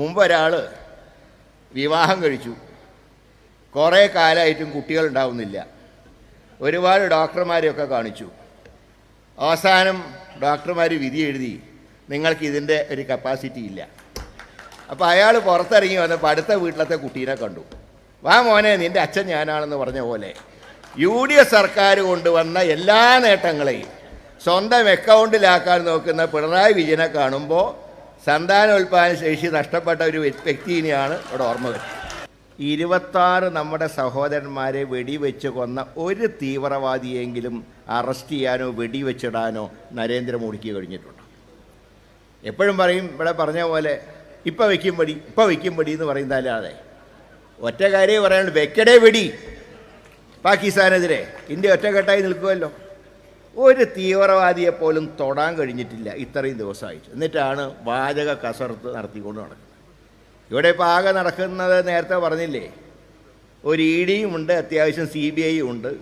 മുമ്പ് ഒരാൾ വിവാഹം കഴിച്ചു. കുറേ കാലമായിട്ടും കുട്ടികൾ ഉണ്ടാവുന്നില്ല ഒരുപാട് ഡോക്ടർമാരെയൊക്കെ കാണിച്ചു. അവസാനം ഡോക്ടർമാർ വിധി എഴുതി നിങ്ങൾക്ക് ഇതിന്റെ ഒരു കപ്പാസിറ്റി ഇല്ല. അപ്പോൾ അയാൾ പുറത്തിറങ്ങി വന്നപ്പോൾ അടുത്ത വീട്ടിലത്തെ കുട്ടീനെ കണ്ടു. വാ മോനെ നിന്റെ അച്ഛൻ ഞാനാണെന്ന് പറഞ്ഞ പോലെ യു ഡി എഫ് സർക്കാർ കൊണ്ടുവന്ന എല്ലാ നേട്ടങ്ങളെയും സ്വന്തം അക്കൗണ്ടിലാക്കാൻ നോക്കുന്ന പിണറായി വിജയനെ കാണുമ്പോൾ സന്താനോൽപാദന ശേഷി നഷ്ടപ്പെട്ട ഒരു വ്യ- വ്യക്തിനെയാണ് ഇവിടെ ഓർമ്മ വരുന്നത് ഇരുപത്താറ് നമ്മുടെ സഹോദരന്മാരെ വെടിവെച്ച് കൊന്ന ഒരു തീവ്രവാദിയെങ്കിലും അറസ്റ്റ് ചെയ്യാനോ വെടിവെച്ചിടാനോ നരേന്ദ്രമോദിക്ക് കഴിഞ്ഞിട്ടുണ്ട്. എപ്പോഴും പറയും ഇവിടെ പറഞ്ഞ പോലെ ഇപ്പം വയ്ക്കും പടി ഇപ്പം വയ്ക്കും പടി എന്ന് പറയുന്നതല്ലാതെ ഒറ്റ കാര്യം പറയാനുള്ളൂ വെക്കടേ വെടി. പാകിസ്ഥാനെതിരെ. ഇന്ത്യ ഒറ്റക്കെട്ടായി നിൽക്കുമല്ലോ ഒരു തീവ്രവാദിയെ പോലും തൊടാൻ കഴിഞ്ഞിട്ടില്ല ഇത്രയും ദിവസമായിട്ട്. എന്നിട്ടാണ് വാചക കസർത്ത് നടത്തിക്കൊണ്ട് നടക്കുന്നത്. ഇവിടെ ഇപ്പോൾ ആകെ നടക്കുന്നത് നേരത്തെ പറഞ്ഞില്ലേ ഒരു ഇ ഡിയും ഉണ്ട് അത്യാവശ്യം സി ബി ഐയും ഉണ്ട്.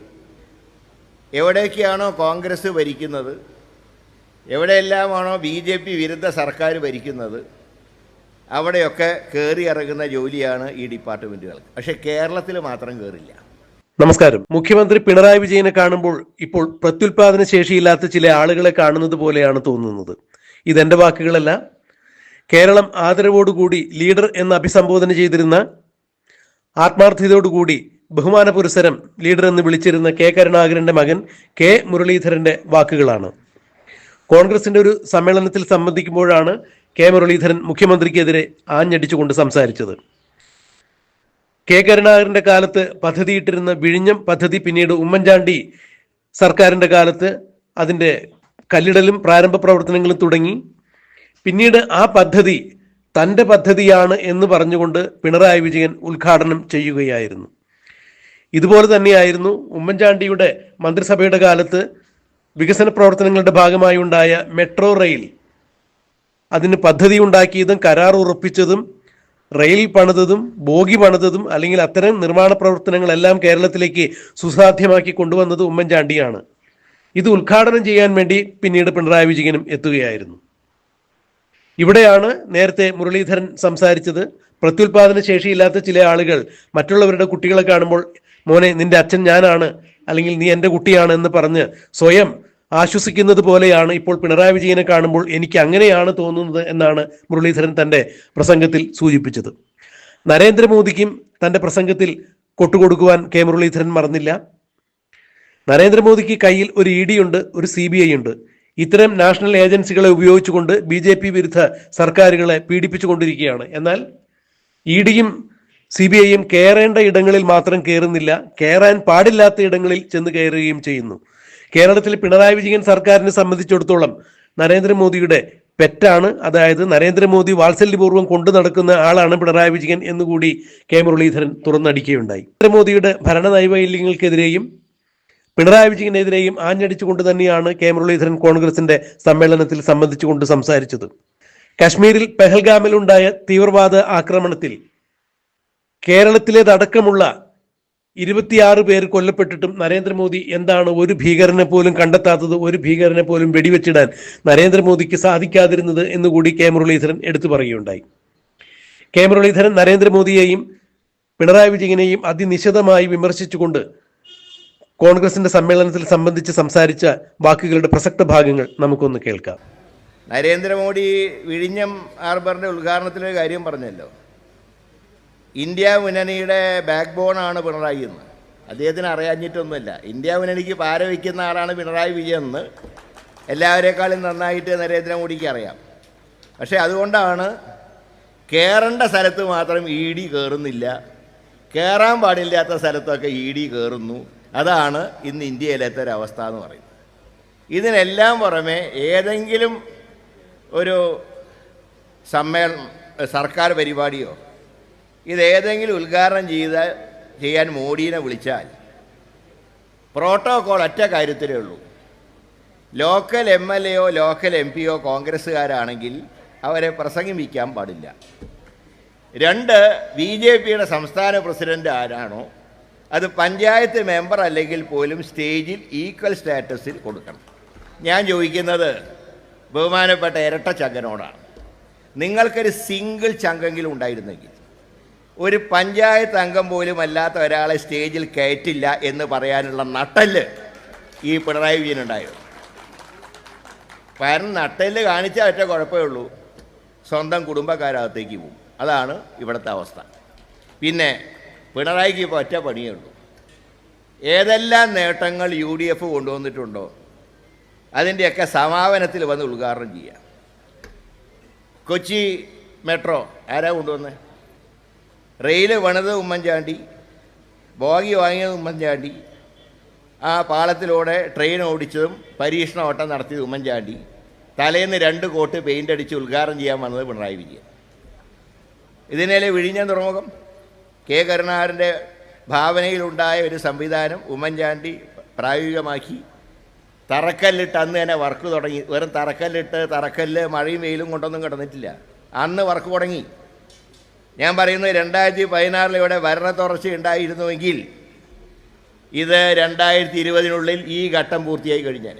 എവിടേക്കാണോ കോൺഗ്രസ് ഭരിക്കുന്നത് എവിടെയെല്ലാമാണോ ബി ജെ പി വിരുദ്ധ സർക്കാർ ഭരിക്കുന്നത് അവിടെയൊക്കെ കയറി ഇറങ്ങുന്ന ജോലിയാണ് ഈ ഡിപ്പാർട്ട്മെന്റുകൾക്ക് പക്ഷേ കേരളത്തിൽ മാത്രം കയറില്ല നമസ്കാരം. മുഖ്യമന്ത്രി പിണറായി വിജയനെ കാണുമ്പോൾ ഇപ്പോൾ പ്രത്യുൽപാദന ശേഷിയില്ലാത്ത ചില ആളുകളെ കാണുന്നത് പോലെയാണ് തോന്നുന്നത്. ഇതെന്റെ വാക്കുകളല്ല. കേരളം ആദരവോടുകൂടി ലീഡർ എന്ന് അഭിസംബോധന ചെയ്തിരുന്ന ആത്മാർത്ഥതയോടുകൂടി ബഹുമാന പുരസരം ലീഡർ എന്ന് വിളിച്ചിരുന്ന കെ കരുണാകരന്റെ മകൻ കെ മുരളീധരന്റെ വാക്കുകളാണ്. കോൺഗ്രസിന്റെ ഒരു സമ്മേളനത്തിൽ സംബന്ധിക്കുമ്പോഴാണ് കെ മുരളീധരൻ മുഖ്യമന്ത്രിക്കെതിരെ ആഞ്ഞടിച്ചുകൊണ്ട് സംസാരിച്ചത്. കെ. കരുണാകരന്റെ കാലത്ത് പദ്ധതിയിട്ടിരുന്ന വിഴിഞ്ഞം പദ്ധതി പിന്നീട് ഉമ്മൻചാണ്ടി സർക്കാരിന്റെ കാലത്ത് അതിന്റെ കല്ലിടലും പ്രാരംഭ പ്രവർത്തനങ്ങളും തുടങ്ങി. പിന്നീട് ആ പദ്ധതി തന്റെ പദ്ധതിയാണ് എന്ന് പറഞ്ഞുകൊണ്ട് പിണറായി വിജയൻ ഉദ്ഘാടനം ചെയ്യുകയായിരുന്നു. ഇതുപോലെ തന്നെയായിരുന്നു ഉമ്മൻചാണ്ടിയുടെ മന്ത്രിസഭയുടെ കാലത്ത് വികസന പ്രവർത്തനങ്ങളുടെ ഭാഗമായി ഉണ്ടായ മെട്രോ റെയിൽ അതിന് പദ്ധതി ഉണ്ടാക്കിയതും കരാർ ഉറപ്പിച്ചതും റെയിൽ പണിതതും ബോഗി പണിതതും അല്ലെങ്കിൽ അത്തരം നിർമ്മാണ പ്രവർത്തനങ്ങളെല്ലാം കേരളത്തിലേക്ക് സുസാധ്യമാക്കി കൊണ്ടുവന്നത് ഉമ്മൻചാണ്ടിയാണ്. ഇത് ഉദ്ഘാടനം ചെയ്യാൻ വേണ്ടി പിന്നീട് പിണറായി വിജയനും എത്തുകയായിരുന്നു. ഇവിടെയാണ് നേരത്തെ മുരളീധരൻ സംസാരിച്ചത്. പ്രത്യുൽപാദന ശേഷിയില്ലാത്ത ചില ആളുകൾ മറ്റുള്ളവരുടെ കുട്ടികളെ കാണുമ്പോൾ മോനെ നിന്റെ അച്ഛൻ ഞാനാണ് അല്ലെങ്കിൽ നീ എന്റെ കുട്ടിയാണ് എന്ന് പറഞ്ഞ് സ്വയം ആശ്വസിക്കുന്നത് പോലെയാണ് ഇപ്പോൾ പിണറായി വിജയനെ കാണുമ്പോൾ എനിക്ക് അങ്ങനെയാണ് തോന്നുന്നത് എന്നാണ് മുരളീധരൻ തന്റെ പ്രസംഗത്തിൽ സൂചിപ്പിച്ചത്. നരേന്ദ്രമോദിക്കും തന്റെ പ്രസംഗത്തിൽ കൊട്ടുകൊടുക്കുവാൻ കെ മുരളീധരൻ മറന്നില്ല. നരേന്ദ്രമോദിക്ക് കയ്യിൽ ഒരു ഇ ഡി ഉണ്ട് ഒരു സി ബി ഐ ഉണ്ട്. ഇത്തരം നാഷണൽ ഏജൻസികളെ ഉപയോഗിച്ചുകൊണ്ട് ബി ജെ പി വിരുദ്ധ സർക്കാരുകളെ പീഡിപ്പിച്ചുകൊണ്ടിരിക്കുകയാണ്. എന്നാൽ ഇ ഡിയും സി ബി ഐയും കയറേണ്ട ഇടങ്ങളിൽ മാത്രം കയറുന്നില്ല കയറാൻ പാടില്ലാത്ത ഇടങ്ങളിൽ ചെന്ന് കയറുകയും ചെയ്യുന്നു. കേരളത്തിൽ പിണറായി വിജയൻ സർക്കാരിനെ സംബന്ധിച്ചിടത്തോളം നരേന്ദ്രമോദിയുടെ പെറ്റാണ്. അതായത് നരേന്ദ്രമോദി വാത്സല്യപൂർവം കൊണ്ടു നടക്കുന്ന ആളാണ് പിണറായി വിജയൻ എന്നുകൂടി കെ മുരളീധരൻ തുറന്നടിക്കുകയുണ്ടായി. നരേന്ദ്രമോദിയുടെ ഭരണ നൈവൈല്യങ്ങൾക്കെതിരെയും പിണറായി വിജയനെതിരെയും ആഞ്ഞടിച്ചുകൊണ്ട് തന്നെയാണ് കെ മുരളീധരൻ കോൺഗ്രസിന്റെ സമ്മേളനത്തിൽ സംബന്ധിച്ചുകൊണ്ട് സംസാരിച്ചത്. കശ്മീരിൽ പെഹൽഗാമിലുണ്ടായ തീവ്രവാദ ആക്രമണത്തിൽ കേരളത്തിലേതടക്കമുള്ള ഇരുപത്തിയാറ് പേർ കൊല്ലപ്പെട്ടിട്ടും നരേന്ദ്രമോദി എന്താണ് ഒരു ഭീകരനെ പോലും കണ്ടെത്താത്തത് ഒരു ഭീകരനെ പോലും വെടിവെച്ചിടാൻ നരേന്ദ്രമോദിക്ക് സാധിക്കാതിരുന്നത് എന്നുകൂടി കെ മുരളീധരൻ എടുത്തു പറയുകയുണ്ടായി. കെ മുരളീധരൻ നരേന്ദ്രമോദിയെയും പിണറായി വിജയനെയും അതിനിശിതമായി വിമർശിച്ചുകൊണ്ട് കോൺഗ്രസിന്റെ സമ്മേളനത്തിൽ സംബന്ധിച്ച് സംസാരിച്ച വാക്കുകളുടെ പ്രസക്ത ഭാഗങ്ങൾ നമുക്കൊന്ന് കേൾക്കാം. നരേന്ദ്രമോദി വിഴിഞ്ഞം ഹാർബറിന്റെ ഉദ്ഘാടനത്തിലൊരു കാര്യം പറഞ്ഞല്ലോ. ഇന്ത്യ മുന്നണിയുടെ ബാക്ക് ബോണാണ് പിണറായി എന്ന്. അദ്ദേഹത്തിന് അറിയാഞ്ഞിട്ടൊന്നുമില്ല. ഇന്ത്യ മുന്നണിക്ക് പാര വയ്ക്കുന്ന ആളാണ് പിണറായി വിജയൻ എന്ന് എല്ലാവരെക്കാളും നന്നായിട്ട് നരേന്ദ്രമോദിക്ക് അറിയാം. പക്ഷേ അതുകൊണ്ടാണ് കയറേണ്ട സ്ഥലത്ത് മാത്രം ഇ ഡി കയറുന്നില്ല കയറാൻ പാടില്ലാത്ത സ്ഥലത്തൊക്കെ ഇ ഡി കയറുന്നു അതാണ് ഇന്ന് ഇന്ത്യയിലത്തെ ഒരവസ്ഥ എന്ന് പറയുന്നത്. ഇതിനെല്ലാം പുറമെ ഏതെങ്കിലും ഒരു സമ്മേളനം സർക്കാർ പരിപാടിയോ ഇതേതെങ്കിലും ഉദ്ഘാടനം ചെയ്ത ചെയ്യാൻ മോഡീനെ വിളിച്ചാൽ പ്രോട്ടോകോൾ ഒറ്റ കാര്യത്തിലേ ഉള്ളൂ. ലോക്കൽ എം എൽ എയോ ലോക്കൽ എം പിയോ കോൺഗ്രസ്സുകാരാണെങ്കിൽ അവരെ പ്രസംഗിപ്പിക്കാൻ പാടില്ല. രണ്ട് ബി ജെ പിയുടെ സംസ്ഥാന പ്രസിഡന്റ് ആരാണോ അത് പഞ്ചായത്ത് മെമ്പർ അല്ലെങ്കിൽ പോലും സ്റ്റേജിൽ ഈക്വൽ സ്റ്റാറ്റസിൽ കൊടുക്കണം. ഞാൻ ചോദിക്കുന്നത് ബഹുമാനപ്പെട്ട ഇരട്ട ചങ്കനോടാണ് നിങ്ങൾക്കൊരു സിംഗിൾ ചങ്കെങ്കിലും ഉണ്ടായിരുന്നെങ്കിൽ ഒരു പഞ്ചായത്ത് അംഗം പോലും അല്ലാത്ത ഒരാളെ സ്റ്റേജിൽ കയറ്റില്ല എന്ന് പറയാനുള്ള നട്ടൽ ഈ പിണറായി വിജയനുണ്ടായിരുന്നു കാരണം നട്ടൽ കാണിച്ചാൽ ഒറ്റ കുഴപ്പമേ ഉള്ളൂ. സ്വന്തം കുടുംബക്കാരകത്തേക്ക് പോകും. അതാണ് ഇവിടുത്തെ അവസ്ഥ. പിന്നെ പിണറായിക്ക് ഇപ്പോൾ ഒറ്റ പണിയേ ഉള്ളൂ. ഏതെല്ലാം നേട്ടങ്ങൾ യു ഡി എഫ് കൊണ്ടുവന്നിട്ടുണ്ടോ? അതിന്റെയൊക്കെ സമാപനത്തിൽ വന്ന് ഉദ്ഘാടനം ചെയ്യുക കൊച്ചി മെട്രോ ആരാ കൊണ്ടുവന്നത് റെയിൽ പണിത് ഉമ്മൻചാണ്ടി ബോഗി വാങ്ങിയത് ഉമ്മൻചാണ്ടി ആ പാളത്തിലൂടെ ട്രെയിൻ ഓടിച്ചതും പരീക്ഷണ ഓട്ടം നടത്തിയത് ഉമ്മൻചാണ്ടി. തലേന്ന് രണ്ട് കോട്ട് പെയിന്റ് അടിച്ച് ഉദ്ഘാടനം ചെയ്യാൻ വന്നത് പിണറായി വിജയൻ. ഇതിനേലെ വിഴിഞ്ഞ തുറമുഖം? കെ കരുണാകരന്റെ ഭാവനയിലുണ്ടായ ഒരു സംവിധാനം ഉമ്മൻചാണ്ടി പ്രായോഗികമാക്കി. തറക്കല്ലിട്ട് അന്ന് തന്നെ വർക്ക് തുടങ്ങി. വെറും തറക്കല്ലിട്ട് തറക്കല്ല് മഴയും വെയിലും കൊണ്ടൊന്നും കിടന്നിട്ടില്ല. അന്ന് വർക്ക് തുടങ്ങി. ഞാൻ പറയുന്നത് രണ്ടായിരത്തി പതിനാറിൽ ഇവിടെ ഭരണ തുടർച്ച ഉണ്ടായിരുന്നുവെങ്കിൽ ഇത് രണ്ടായിരത്തി ഇരുപതിനുള്ളിൽ ഈ ഘട്ടം പൂർത്തിയായി കഴിഞ്ഞാൽ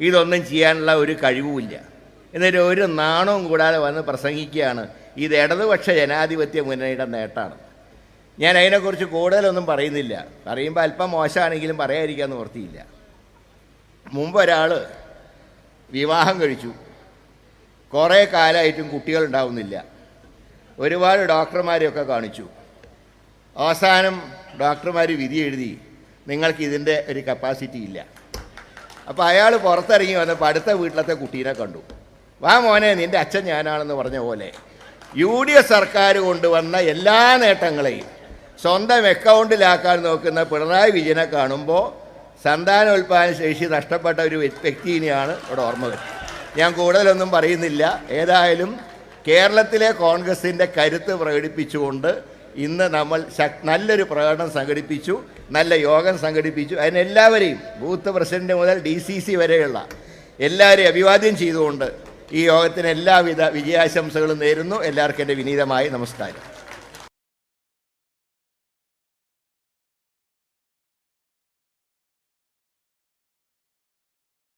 ഇതൊന്നും ചെയ്യാനുള്ള ഒരു കഴിവുമില്ല. എന്നിട്ട് ഒരു നാണവും കൂടാതെ വന്ന് പ്രസംഗിക്കുകയാണ്. ഇത് ഇടതുപക്ഷ ജനാധിപത്യ മുന്നണിയുടെ നേട്ടമാണ്. ഞാൻ അതിനെക്കുറിച്ച് കൂടുതലൊന്നും പറയുന്നില്ല. പറയുമ്പോൾ അല്പം മോശമാണെങ്കിലും പറയാതിരിക്കാൻ നിവർത്തിയില്ല മുമ്പ് ഒരാൾ വിവാഹം കഴിച്ചു. കുറേ കാലമായിട്ടും കുട്ടികളുണ്ടാവുന്നില്ല. ഒരുപാട് ഡോക്ടർമാരെയൊക്കെ കാണിച്ചു. അവസാനം ഡോക്ടർമാർ വിധി എഴുതി നിങ്ങൾക്ക് ഇതിന്റെ ഒരു കപ്പാസിറ്റി ഇല്ല. അപ്പോൾ അയാൾ പുറത്തിറങ്ങി വന്നപ്പോൾ അടുത്ത വീട്ടിലത്തെ കുട്ടീനെ കണ്ടു. വാ മോനെ നിന്റെ അച്ഛൻ ഞാനാണെന്ന് പറഞ്ഞ പോലെ യു ഡി എഫ് സർക്കാർ കൊണ്ടുവന്ന എല്ലാ നേട്ടങ്ങളെയും സ്വന്തം അക്കൗണ്ടിലാക്കാൻ നോക്കുന്ന പിണറായി വിജയനെ കാണുമ്പോൾ സന്താനോൽപാദന ശേഷി നഷ്ടപ്പെട്ട ഒരു വ്യക്തിയിനെയാണ് ഇവിടെ ഓർമ്മ ഞാൻ കൂടുതലൊന്നും പറയുന്നില്ല. ഏതായാലും കേരളത്തിലെ കോൺഗ്രസിന്റെ കരുത്ത് പ്രകടിപ്പിച്ചുകൊണ്ട് ഇന്ന് നമ്മൾ നല്ലൊരു പ്രകടനം സംഘടിപ്പിച്ചു നല്ല യോഗം സംഘടിപ്പിച്ചു. അതിനെല്ലാവരെയും ബൂത്ത് പ്രസിഡന്റ് മുതൽ ഡി സി സി വരെയുള്ള എല്ലാവരെയും അഭിവാദ്യം ചെയ്തുകൊണ്ട് ഈ യോഗത്തിന് എല്ലാവിധ വിജയാശംസകളും നേരുന്നു. എല്ലാവർക്കും എന്റെ വിനീതമായ നമസ്കാരം.